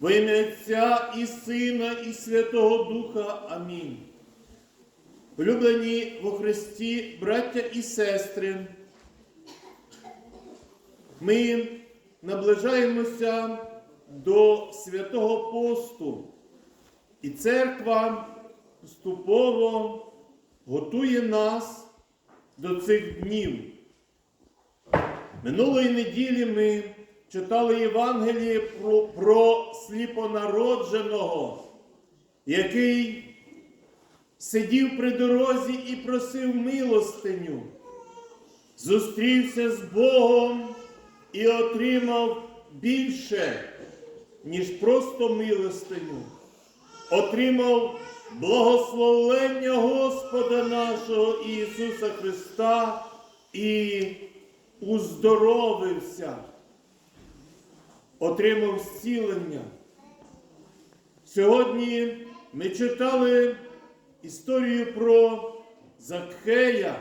Во ім'я Отця і Сина, і Святого Духа. Амінь. Улюблені во Христі, браття і сестри, ми наближаємося до святого посту, і церква поступово готує нас до цих днів. Минулої неділі ми читали Євангеліє про, про сліпонародженого, який сидів при дорозі і просив милостиню, зустрівся з Богом і отримав більше, ніж просто милостиню. Отримав благословення Господа нашого Ісуса Христа і уздоровився, отримав зцілення. Сьогодні ми читали історію про Закхея,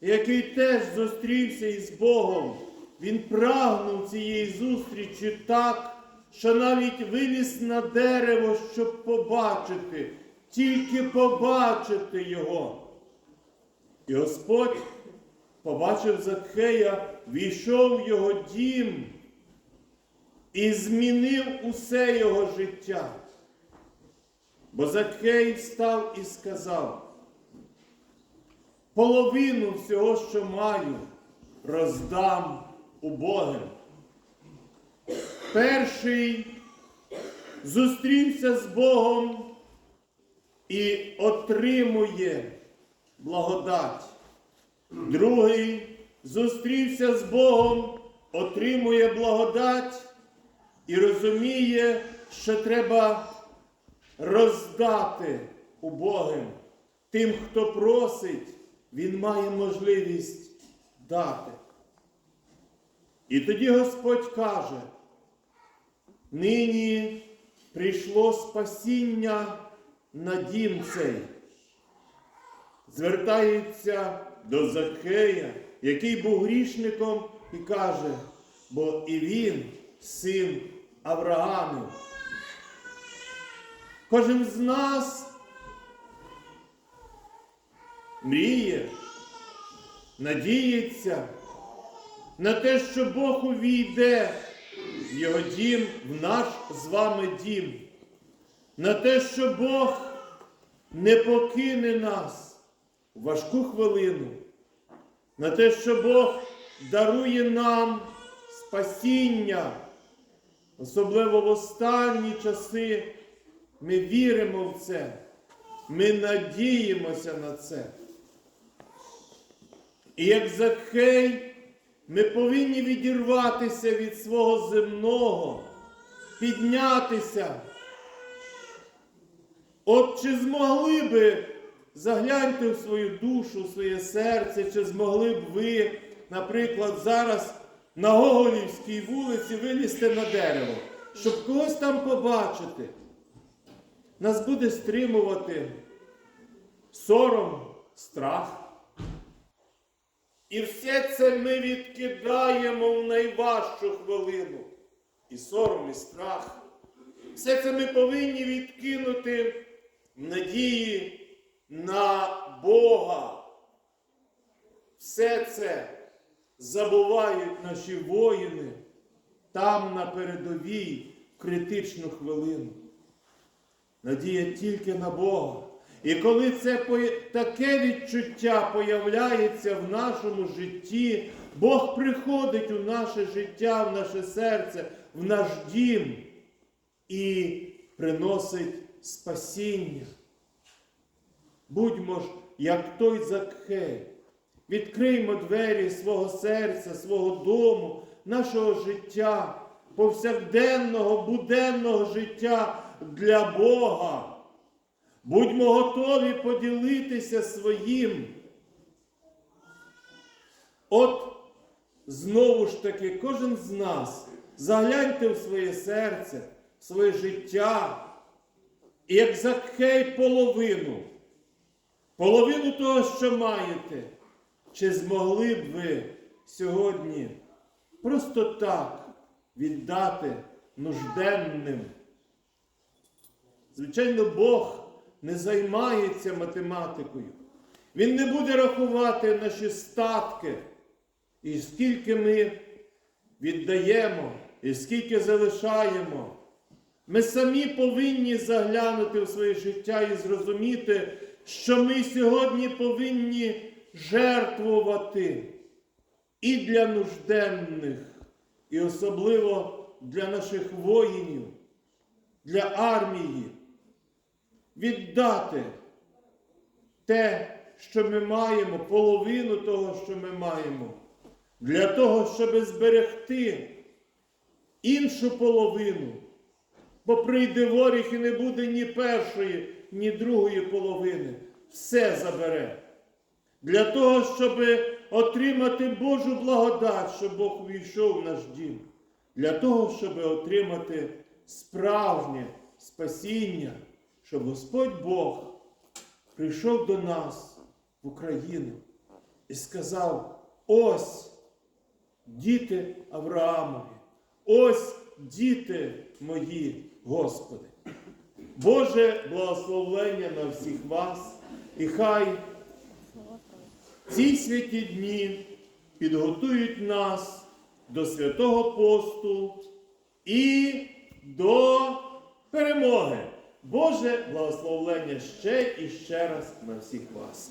який теж зустрівся із Богом. Він прагнув цієї зустрічі так, що навіть виліз на дерево, щоб побачити, тільки побачити його. І Господь побачив Закхея, війшов в його дім і змінив усе його життя. Бо Закхей встав і сказав, половину всього, що маю, роздам убогим. Перший зустрівся з Богом і отримує благодать. Другий зустрівся з Богом, отримує благодать і розуміє, що треба роздати убогим. Тим, хто просить, він має можливість дати. І тоді Господь каже, нині прийшло спасіння на дім цей. Звертається до Закхея, який був грішником, і каже, бо і він син Авраамів. Кожен з нас мріє, надіється на те, що Бог увійде в його дім, в наш з вами дім, на те, що Бог не покине нас в важку хвилину, на те, що Бог дарує нам спасіння, особливо в останні часи. Ми віримо в це, ми надіємося на це. І як Закхей, ми повинні відірватися від свого земного, піднятися. От чи змогли би загляньте в свою душу, в своє серце, чи змогли б ви, наприклад, зараз на Гоголівській вулиці вилізти на дерево, щоб когось там побачити? Нас буде стримувати сором, страх. І все це ми відкидаємо в найважчу хвилину. І сором, і страх. Все це ми повинні відкинути в надії на Бога. Все це забувають наші воїни там на передовій в критичну хвилину. Надія тільки на Бога. І коли це таке відчуття появляється в нашому житті, Бог приходить у наше життя, в наше серце, в наш дім і приносить спасіння. Будьмо ж, як той Закхей, відкриймо двері свого серця, свого дому, нашого життя, повсякденного, буденного життя для Бога. Будьмо готові поділитися своїм. От знову ж таки, кожен з нас загляньте в своє серце, в своє життя, і як Закхей половину, половину того, що маєте, чи змогли б ви сьогодні просто так віддати нужденним. Звичайно, Бог не займається математикою. Він не буде рахувати наші статки, і скільки ми віддаємо, і скільки залишаємо. Ми самі повинні заглянути в своє життя і зрозуміти, що ми сьогодні повинні жертвувати і для нужденних, і особливо для наших воїнів, для армії. Віддати те, що ми маємо, половину того, що ми маємо, для того, щоб зберегти іншу половину. Бо прийде ворог і не буде ні першої, ні другої половини. Все забере. Для того, щоб отримати Божу благодать, щоб Бог увійшов в наш дім. Для того, щоб отримати справжнє спасіння, щоб Господь Бог прийшов до нас в Україну і сказав: ось діти Авраамові, ось діти мої, Господи. Боже благословення на всіх вас, і хай ці святі дні підготують нас до святого посту і до перемоги. Боже благословлення ще і ще раз на всіх вас.